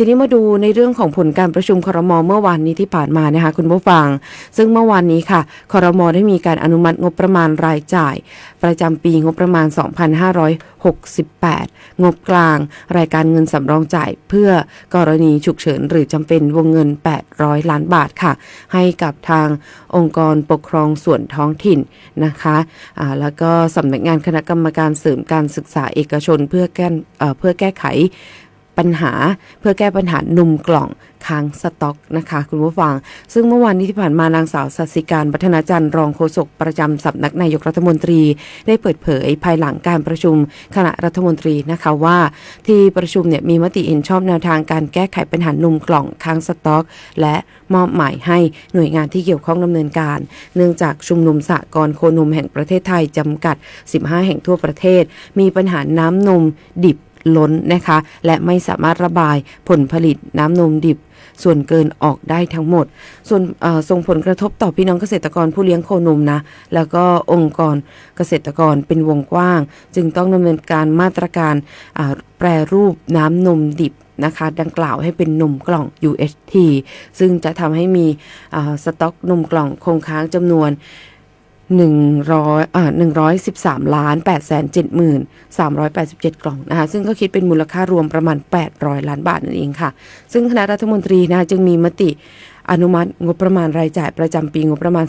ทีนี้มาดูในเรื่องของผลการประชุมครมเมื่อวานนี้ที่ผ่านมานะคะคุณผู้ฟัง ซึ่งเมื่อวานนี้ค่ะครมได้มีการอนุมัติงบประมาณรายจ่าย ประจำปีงบประมาณ 2568 งบกลาง รายการเงินสำรองจ่ายเพื่อกรณีฉุกเฉินหรือจำเป็นวงเงิน 800 ล้านบาทค่ะ ให้กับทางองค์กรปกครองส่วนท้องถิ่นนะคะอ่าแล้วก็สำนักงานคณะกรรมการเสริมการศึกษาเอกชนเพื่อแก้เพื่อแก้ไข ปัญหาเพื่อแก้ปัญหานมกล่องค้างสต็อกนะคะ คุณผู้ฟัง ซึ่งเมื่อวานนี้ที่ผ่านมานางสาวสัสิการวัฒนาจันทร์รองโฆษกประจำสำนักนายกรัฐมนตรี ได้เปิดเผยภายหลังการประชุมคณะรัฐมนตรีนะคะว่า ที่ประชุมเนี่ยมีมติเห็นชอบแนวทางการแก้ไขปัญหานมกล่องค้างสต็อก และมอบหมายให้หน่วยงานที่เกี่ยวข้องดำเนินการ เนื่องจากชุมนุมสหกรณ์โคนมแห่งประเทศไทยจำกัด 15 แห่งทั่วประเทศ มีปัญหาน้ำนมดิบ ล้นนะคะ และไม่สามารถระบายผลผลิตน้ำนมดิบ ส่วนเกินออกได้ทั้งหมด ส่วนส่งผลกระทบต่อพี่น้องเกษตรกรผู้เลี้ยงโคนมนะ แล้วก็องค์กรเกษตรกรเป็นวงกว้าง จึงต้องดำเนินการมาตรการแปรรูปน้ำนมดิบนะคะดังกล่าวให้เป็นนมกล่อง UHT ซึ่งจะทำให้มีสต็อกนมกล่องคงค้างจำนวน 100อ่า113ล้าน8แสน7หมื่น387 กล่องนะคะซึ่งก็คิดเป็นมูลค่ารวมประมาณ 800 ล้านบาทนั่นเองค่ะ ซึ่งคณะรัฐมนตรีนะคะจึงมีมติ อนุมัติงบประมาณรายจ่ายประจำปีงบประมาณ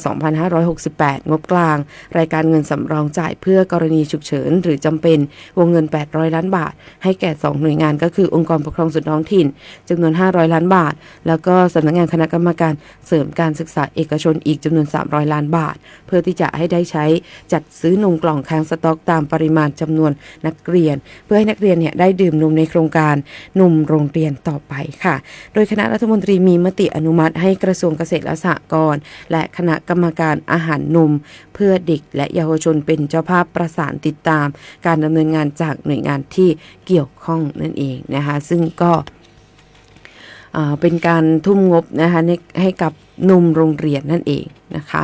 2568 งบกลาง รายการเงินสำรองจ่ายเพื่อกรณีฉุกเฉิน หรือจำเป็นวงเงิน 800 ล้านบาท ให้แก่ 2 หน่วยงานก็คือองค์กรปกครองส่วนท้องถิ่นจำนวน 500 ล้านบาท แล้วก็สำนักงานคณะกรรมการเสริมการศึกษาเอกชนอีกจำนวน 300 ล้านบาท เพื่อที่จะให้ได้ใช้จัดซื้อนมกล่องค้างสต็อกตามปริมาณจำนวนนักเรียน เพื่อให้นักเรียนเนี่ยได้ดื่มนมในโครงการนมโรงเรียนต่อไปค่ะ โดยคณะรัฐมนตรีมีมติอนุมัติให้กระทรวงเกษตรและสหกรณ์และคณะกรรมการอาหารนม เพื่อเด็กและเยาวชนเป็นเจ้าภาพประสานติดตาม การดำเนินงานจากหน่วยงานที่เกี่ยวข้องนั่นเองนะคะซึ่งก็เป็นการทุ่มงบนะคะในให้กับนมโรงเรียนนั่นเองนะคะ